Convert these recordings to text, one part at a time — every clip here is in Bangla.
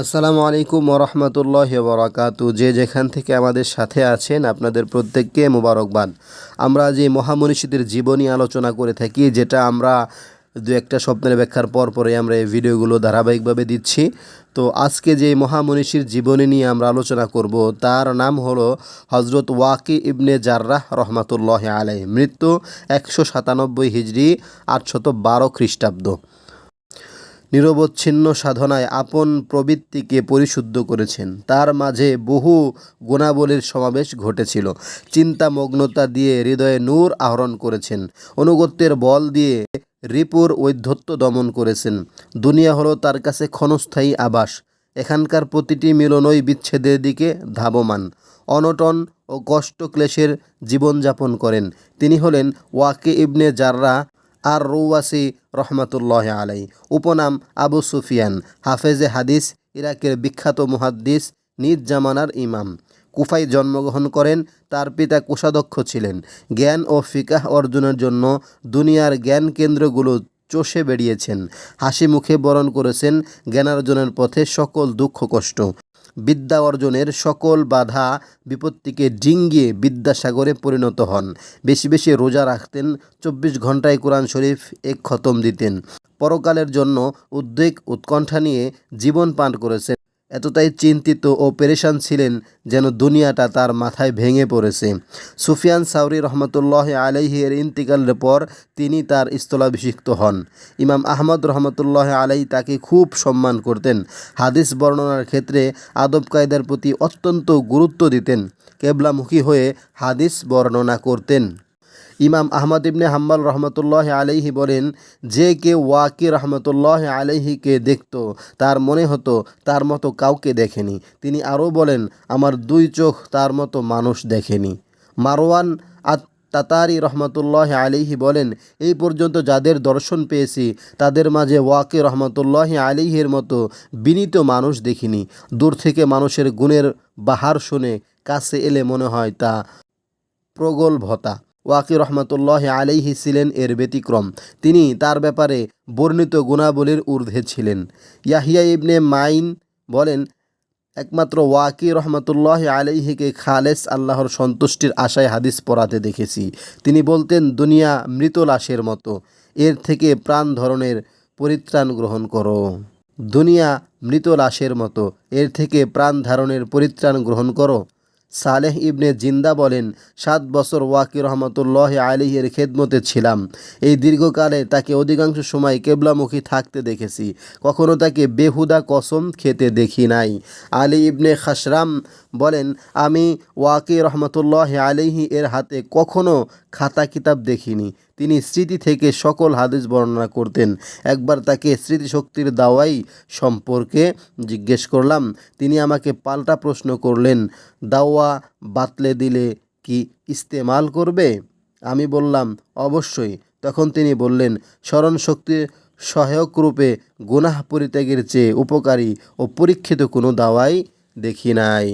আসসালামু আলাইকুম ওরহমতুল্লাহ বরাকাতু যে যেখান থেকে আমাদের সাথে আছেন আপনাদের প্রত্যেককে মোবারকবাদ। আমরা যে মহামনীষীদের জীবনী আলোচনা করে থাকি, যেটা আমরা দু একটা স্বপ্নের ব্যাখ্যার পর পরে আমরা এই ভিডিওগুলো ধারাবাহিকভাবে দিচ্ছি। তো আজকে যে মহামনীষীর জীবনী নিয়ে আমরা আলোচনা করব, তার নাম হলো হজরত ওয়াকি ইবনে জার্রাহ রহমাতুল্লাহ আলাই মৃত্যু একশো সাতানব্বই হিজড়ি আটশত বারো খ্রিস্টাব্দ। নিরবচ্ছিন্ন সাধনায় আপন প্রবৃত্তিকে পরিশুদ্ধ করেছেন। তার মাঝে বহু গুণাবলীর সমাবেশ ঘটেছিল। চিন্তামগ্নতা দিয়ে হৃদয়ে নূর আহরণ করেছেন। অনুগত্যের বল দিয়ে রিপুর ঔদ্ধত্য দমন করেছেন। দুনিয়া হলো তার কাছে ক্ষণস্থায়ী আবাস। এখানকার প্রতিটি মিলনই বিচ্ছেদের দিকে ধাবমান। অনটন ও কষ্ট ক্লেশের জীবনযাপন করেন। তিনি হলেন ওয়াকে ইবনে জাররা আর রৌয়াসি রহমাতুল্লাহ আলাই উপনাম আবু সুফিয়ান, হাফেজে হাদিস, ইরাকের বিখ্যাত মুহাদ্দিস, নিজ জামানার ইমাম। কুফায় জন্মগ্রহণ করেন, তার পিতা কোষাধ্যক্ষ ছিলেন। জ্ঞান ও ফিকাহ অর্জনের জন্য দুনিয়ার জ্ঞান কেন্দ্রগুলো চষে বেরিয়েছেন হাসি মুখে বরণ করেছেন, জ্ঞানার্জনের পথে সকল দুঃখ কষ্ট। বিদ্যা অর্জনের সকল বাধা বিপত্তিকে ডিঙ্গিয়ে বিদ্যাসাগরে পরিণত হন। বেশি বেশি রোজা রাখতেন, চব্বিশ ঘন্টায় কোরআন শরীফ এক খতম দিতেন। পরকালের জন্য উদ্বেগ, উৎকণ্ঠা নিয়ে জীবন পান করেছেন। এতটাই চিন্তিত ও পেরেশান ছিলেন যেন দুনিয়াটা তার মাথায় ভেঙে পড়েছে। সুফিয়ান সাউরি রহমতুল্লাহ আলাইহি এর ইন্তিকালের পর তিনি তার স্থলাভিষিক্ত হন। ইমাম আহমদ রহমতুল্লাহ আলাই তাকে খুব সম্মান করতেন। হাদিস বর্ণনার ক্ষেত্রে আদব কায়দার প্রতি অত্যন্ত গুরুত্ব দিতেন। কেবলামুখী হয়ে হাদিস বর্ণনা করতেন। ইমাম আহমদ ইবনে হাম্বাল রহমতুল্লাহ আলাইহি বলেন, যে কেউ ওয়াকি রহমতুল্লাহ আলাইহিকে দেখত, তার মনে হতো তার মতো কাউকে দেখেনি। তিনি আরও বলেন, আমার দুই চোখ তার মতো মানুষ দেখেনি। মারওয়ান আত তাতারি রহমতুল্লাহ আলিহি বলেন, এই পর্যন্ত যাদের দর্শন পেয়েছি, তাদের মাঝে ওয়াকে রহমতুল্লাহ আলিহির মতো বিনীত মানুষ দেখিনি। দূর থেকে মানুষের গুণের বাহার শুনে কাছে এলে মনে হয় তা প্রগল্ভতা। ওয়াকি রহমতুল্লাহ আলাইহি ছিলেন এর ব্যতিক্রম। তিনি তার ব্যাপারে বর্ণিত গুণাবলীর ঊর্ধ্বে ছিলেন। ইয়াহিয়া ইবনে মাইন বলেন, একমাত্র ওয়াকি রহমতুল্লাহ আলাইহিকে খালেস আল্লাহর সন্তুষ্টির আশায় হাদিস পড়াতে দেখেছি। তিনি বলতেন, দুনিয়া মৃত লাশের মতো। এর থেকে প্রাণ ধরনের পরিত্রাণ গ্রহণ করো। দুনিয়া মৃত লাশের মতো। এর থেকে প্রাণ ধারণের পরিত্রাণ গ্রহণ করো। সালেহ ইবনে জিন্দা বলেন, সাত বছর ওয়াকি রহমতুল্লাহ আলিহের খেদমতে ছিলাম। এই দীর্ঘকালে তাকে অধিকাংশ সময় কেবলামুখী থাকতে দেখেছি। কখনো তাকে বেহুদা কসম খেতে দেখি নাই। আলী ইবনে খাসরাম বলেন, আমি ওয়াকি রহমতুল্লাহ আলিহি এর হাতে কখনো খাতা কিতাব দেখিনি। তিনি স্মৃতি থেকে সকল হাদিস বর্ণনা করতেন। একবার তাকে স্মৃতিশক্তির দাওয়াই সম্পর্কে জিজ্ঞেস করলাম, তিনি আমাকে পাল্টা প্রশ্ন করলেন, দাওয়া বাতলে দিলে কি ইস্তেমাল করবে? আমি বললাম, অবশ্যই। তখন তিনি বললেন স্মরণ শক্তি সহায়ক রূপে গুনাহ পরিত্যাগের চেয়ে উপকারী ও পরীক্ষিত কোনো দাওয়াই দেখি নাই।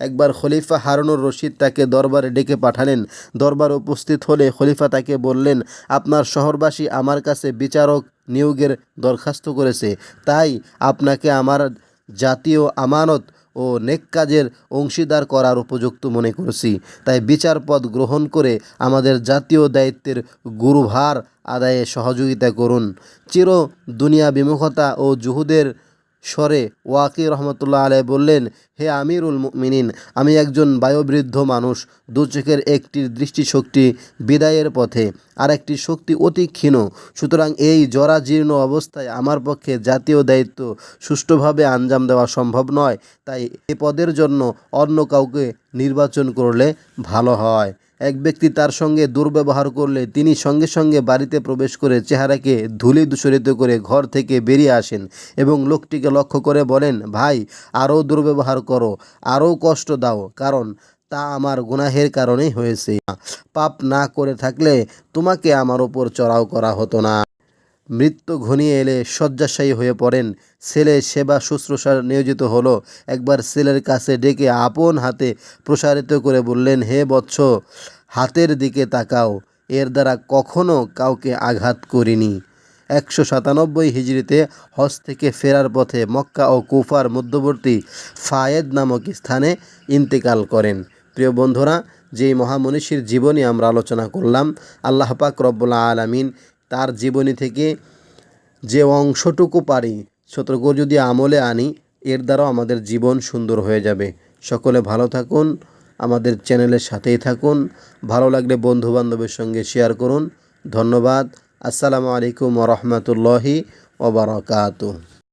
একবার খলিফা হারুনুর রশিদ তাকে দরবারে ডেকে পাঠালেন। দরবার উপস্থিত হলে খলিফা তাকে বললেন, আপনার শহরবাসী আমার কাছে বিচারক নিয়োগের দরখাস্ত করেছে। তাই আপনাকে আমার জাতীয় আমানত ও নেক কাজের অংশীদার করার উপযুক্ত মনে করছি। তাই বিচার পদ গ্রহণ করে আমাদের জাতীয় দায়িত্বের গুরুভার আদায়ে সহযোগিতা করুন। চির দুনিয়া বিমুখতা ও জুহুদের স্বরে ওয়াকি রহমতুল্লাহ আলাই বললেন, হে আমিরুল মিনিন আমি একজন বায়বৃদ্ধ মানুষ, দু চোখের একটির দৃষ্টিশক্তি বিদায়ের পথে আর একটি শক্তি অতি ক্ষীণ। সুতরাং এই জরাজীর্ণ অবস্থায় আমার পক্ষে জাতীয় দায়িত্ব সুষ্ঠুভাবে আঞ্জাম দেওয়া সম্ভব নয়। তাই এ পদের জন্য অন্য কাউকে নির্বাচন করলে ভালো হয়। এক ব্যক্তি তার সঙ্গে দুর্ব্যবহার করলে তিনি সঙ্গে সঙ্গে বাড়িতে প্রবেশ করে চেহারাকে ধুলি দূষরিত করে ঘর থেকে বেরিয়ে আসেন এবং লোকটিকে লক্ষ্য করে বলেন, ভাই, আরও দুর্ব্যবহার করো, আরও কষ্ট দাও, কারণ তা আমার গুনাহের কারণেই হয়েছে। পাপ না করে থাকলে তোমাকে আমার ওপর চড়াও করা হতো না। মৃত্যু ঘনিয়ে এলে শয্যাশায়ী হয়ে পড়েন। ছেলে সেবা শুশ্রূষা নিয়োজিত হলো। একবার ছেলের কাছে ডেকে আপন হাতে প্রসারিত করে বললেন, হে বৎস, হাতের দিকে তাকাও। এর দ্বারা কখনো কাউকে আঘাত করিনি। একশো সাতানব্বই হিজড়িতে হজ থেকে ফেরার পথে মক্কা ও কুফার মধ্যবর্তী ফায়েদ নামক স্থানে ইন্তেকাল করেন। প্রিয় বন্ধুরা, যেই মহামনীষীর জীবনী আমরা আলোচনা করলাম, আল্লাহ পাক রব্বুল আলামিন তার জীবনী থেকে যে অংশটুকু পারি সতর্ক যদি আমলে আনি, এর দ্বারাও আমাদের জীবন সুন্দর হয়ে যাবে। সকলে ভালো থাকুন, আমাদের চ্যানেলের সাথেই থাকুন। ভালো লাগলে বন্ধুবান্ধবের সঙ্গে শেয়ার করুন। ধন্যবাদ। আসসালামু আলাইকুম রহমতুল্লাহি ওবরাকাতুহ